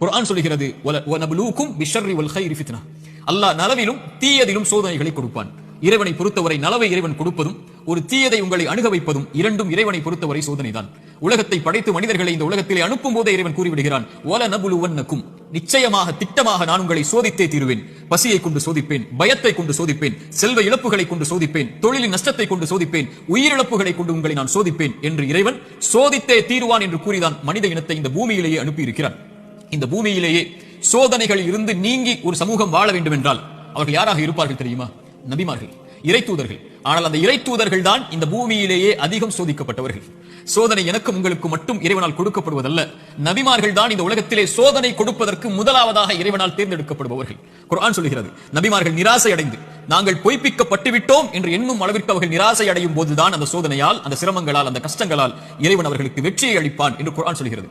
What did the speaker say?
குரான் சொல்கிறது "வல- வனப்லூக்கும் பிஷர்ரி ஃபித்னா." அல்லாஹ் நலவிலும் தீயதிலும் சோதனைகளை கொடுப்பான் இறைவனை பொறுத்தவரை நலவை இறைவன் கொடுப்பதும் ஒரு தீயதை உங்களை அணுக வைப்பதும் இரண்டும் இறைவனை பொறுத்தவரை சோதனைதான் உலகத்தை படைத்து மனிதர்களை இந்த உலகத்திலே அனுப்பும் போதே இறைவன் கூறிவிடுகிறான் "வல நபுலுவன்னக்கும்." நிச்சயமாக திட்டமாக நான் உங்களை சோதித்தே தீருவேன் பசியை கொண்டு சோதிப்பேன் பயத்தை கொண்டு சோதிப்பேன் செல்வ இழப்புகளை கொண்டு சோதிப்பேன் தொழிலின் நஷ்டத்தை கொண்டு சோதிப்பேன் உயிரிழப்புகளை கொண்டு உங்களை நான் சோதிப்பேன் என்று இறைவன் சோதித்தே தீருவான் என்று கூறிதான் மனித இனத்தை இந்த பூமியிலேயே அனுப்பியிருக்கிறான் இந்த பூமியிலேயே சோதனைகள் இருந்து நீங்கி ஒரு சமூகம் வாழ வேண்டும் என்றால் அவர்கள் யாராக இருப்பார்கள் தெரியுமா? நபிமார்கள் இறை தூதர்கள் ஆனால் அந்த இறை தூதர்கள் தான் இந்த பூமியிலேயே அதிகம் சோதிக்கப்பட்டவர்கள். சோதனை எனக்கும் உங்களுக்கு மட்டும் இறைவனால் கொடுக்கப்படுவதல்ல. நபிமார்கள் தான் இந்த உலகத்திலே சோதனை கொடுப்பதற்கு முதலாவதாக இறைவனால் தேர்ந்தெடுக்கப்படுபவர்கள். குரான் சொல்கிறது நபிமார்கள் நிராசை அடைந்து நாங்கள் பொய்ப்பிக்கப்பட்டு விட்டோம் என்று எண்ணும் அளவிற்கு அவர்கள் நிராசை அடையும் போதுதான் அந்த சோதனையால் அந்த சிரமங்களால் அந்த கஷ்டங்களால் இறைவன் அவர்களுக்கு வெற்றியை அளிப்பான் என்று குரான் சொல்கிறது